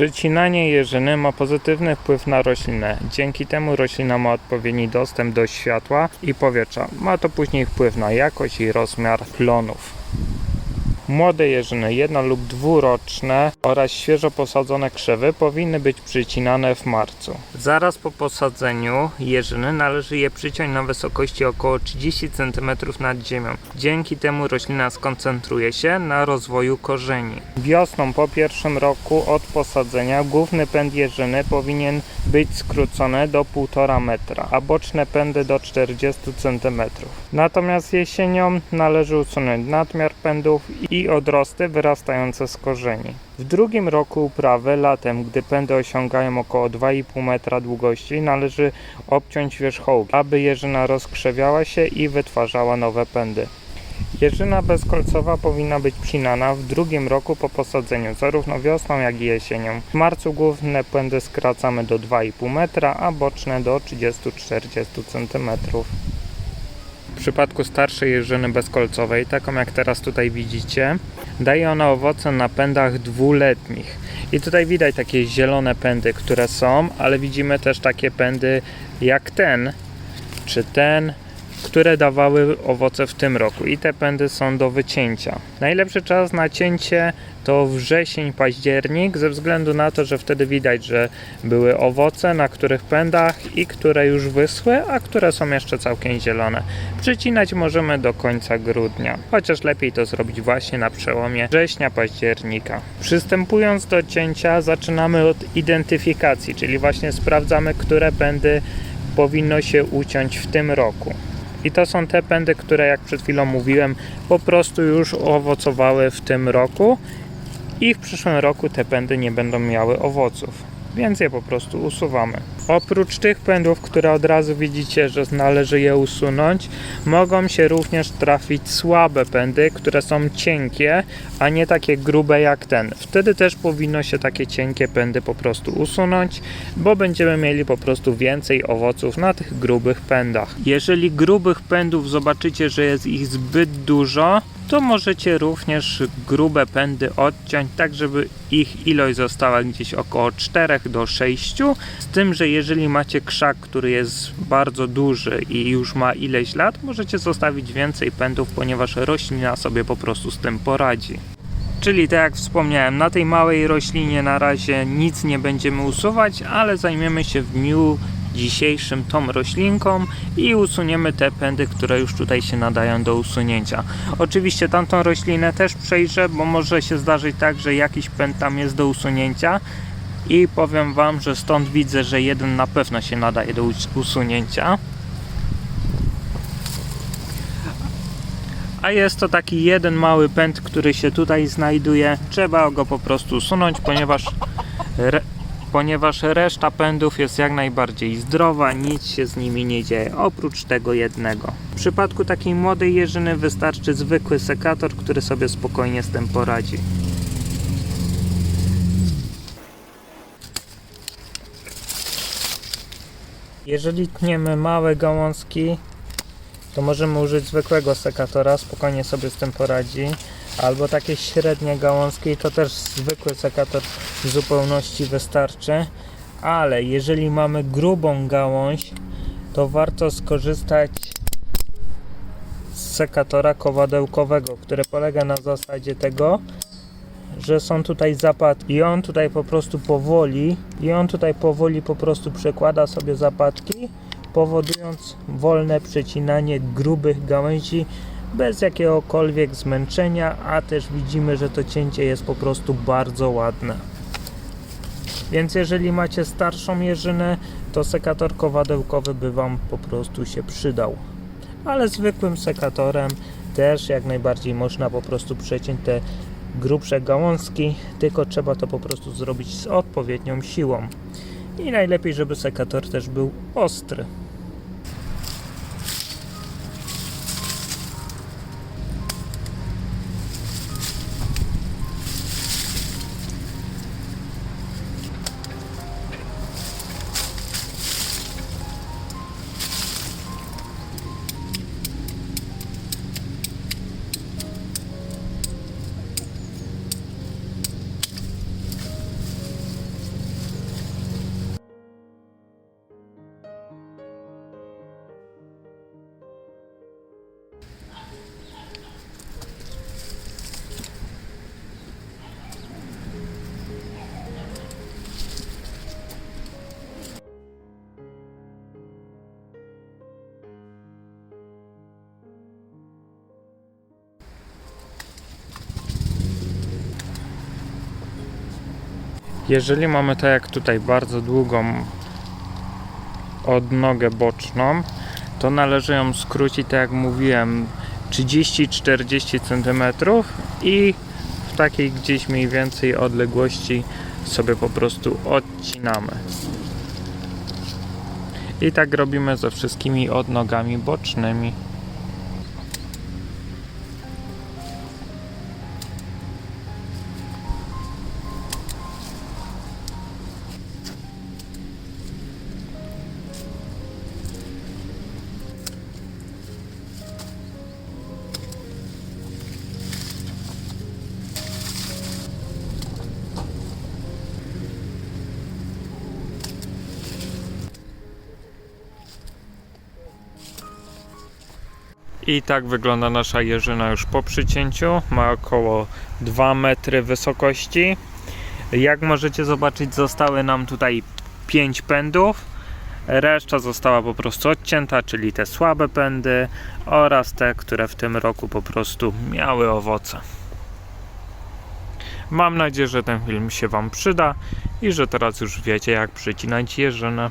Przycinanie jeżyny ma pozytywny wpływ na roślinę. Dzięki temu roślina ma odpowiedni dostęp do światła i powietrza. Ma to później wpływ na jakość i rozmiar plonów. Młode jeżyny, jedno lub dwuroczne oraz świeżo posadzone krzewy powinny być przycinane w marcu. Zaraz po posadzeniu jeżyny należy je przyciąć na wysokości około 30 cm nad ziemią. Dzięki temu roślina skoncentruje się na rozwoju korzeni. Wiosną po pierwszym roku od posadzenia główny pęd jeżyny powinien być skrócony do 1,5 metra, a boczne pędy do 40 cm. Natomiast jesienią należy usunąć nadmiar pędów i odrosty wyrastające z korzeni. W drugim roku uprawy, latem, gdy pędy osiągają około 2,5 metra długości, należy obciąć wierzchołki, aby jeżyna rozkrzewiała się i wytwarzała nowe pędy. Jeżyna bezkolcowa powinna być przycinana w drugim roku po posadzeniu, zarówno wiosną, jak i jesienią. W marcu główne pędy skracamy do 2,5 metra, a boczne do 30-40 cm. Przypadku starszej jeżyny bezkolcowej, taką jak teraz tutaj widzicie, daje ona owoce na pędach dwuletnich. I tutaj widać takie zielone pędy, które są, ale widzimy też takie pędy jak ten, czy ten, które dawały owoce w tym roku i te pędy są do wycięcia. Najlepszy czas na cięcie to wrzesień, październik, ze względu na to, że wtedy widać, że były owoce na których pędach i które już wyschły, a które są jeszcze całkiem zielone. Przycinać możemy do końca grudnia, chociaż lepiej to zrobić właśnie na przełomie września, października. Przystępując do cięcia, zaczynamy od identyfikacji, czyli właśnie sprawdzamy, które pędy powinno się uciąć w tym roku. I to są te pędy, które jak przed chwilą mówiłem, po prostu już owocowały w tym roku i w przyszłym roku te pędy nie będą miały owoców. Więc je po prostu usuwamy. Oprócz tych pędów, które od razu widzicie, że należy je usunąć, mogą się również trafić słabe pędy, które są cienkie, a nie takie grube jak ten. Wtedy też powinno się takie cienkie pędy po prostu usunąć, bo będziemy mieli po prostu więcej owoców na tych grubych pędach. Jeżeli grubych pędów zobaczycie, że jest ich zbyt dużo, to możecie również grube pędy odciąć, tak żeby ich ilość została gdzieś około 4 do 6. Z tym, że jeżeli macie krzak, który jest bardzo duży i już ma ileś lat, możecie zostawić więcej pędów, ponieważ roślina sobie po prostu z tym poradzi. Czyli tak jak wspomniałem, na tej małej roślinie na razie nic nie będziemy usuwać, ale zajmiemy się w dniu dzisiejszym tą roślinką i usuniemy te pędy, które już tutaj się nadają do usunięcia. Oczywiście tamtą roślinę też przejrzę, bo może się zdarzyć tak, że jakiś pęd tam jest do usunięcia i powiem Wam, że stąd widzę, że jeden na pewno się nadaje do us- usunięcia. A jest to taki jeden mały pęd, który się tutaj znajduje. Trzeba go po prostu usunąć, ponieważ, ponieważ reszta pędów jest jak najbardziej zdrowa, nic się z nimi nie dzieje, oprócz tego jednego. W przypadku takiej młodej jeżyny wystarczy zwykły sekator, który sobie spokojnie z tym poradzi. Jeżeli tniemy małe gałązki, to możemy użyć zwykłego sekatora, spokojnie sobie z tym poradzi. Albo takie średnie gałązki, to też zwykły sekator w zupełności wystarczy. Ale jeżeli mamy grubą gałąź, to warto skorzystać z sekatora kowadełkowego, które polega na zasadzie tego, że są tutaj zapadki i on tutaj po prostu powoli i on tutaj powoli po prostu przekłada sobie zapadki powodując wolne przecinanie grubych gałęzi bez jakiegokolwiek zmęczenia, a też widzimy, że to cięcie jest po prostu bardzo ładne. Więc jeżeli macie starszą jeżynę, to sekator kowadełkowy by Wam po prostu się przydał. Ale zwykłym sekatorem też jak najbardziej można po prostu przeciąć te grubsze gałązki, tylko trzeba to po prostu zrobić z odpowiednią siłą. I najlepiej, żeby sekator też był ostry. Jeżeli mamy tak jak tutaj bardzo długą odnogę boczną, to należy ją skrócić, tak jak mówiłem, 30-40 cm i w takiej gdzieś mniej więcej odległości sobie po prostu odcinamy. I tak robimy ze wszystkimi odnogami bocznymi. I tak wygląda nasza jeżyna już po przycięciu. Ma około 2 metry wysokości. Jak możecie zobaczyć, zostały nam tutaj 5 pędów. Reszta została po prostu odcięta, czyli te słabe pędy oraz te, które w tym roku po prostu miały owoce. Mam nadzieję, że ten film się Wam przyda i że teraz już wiecie, jak przycinać jeżynę.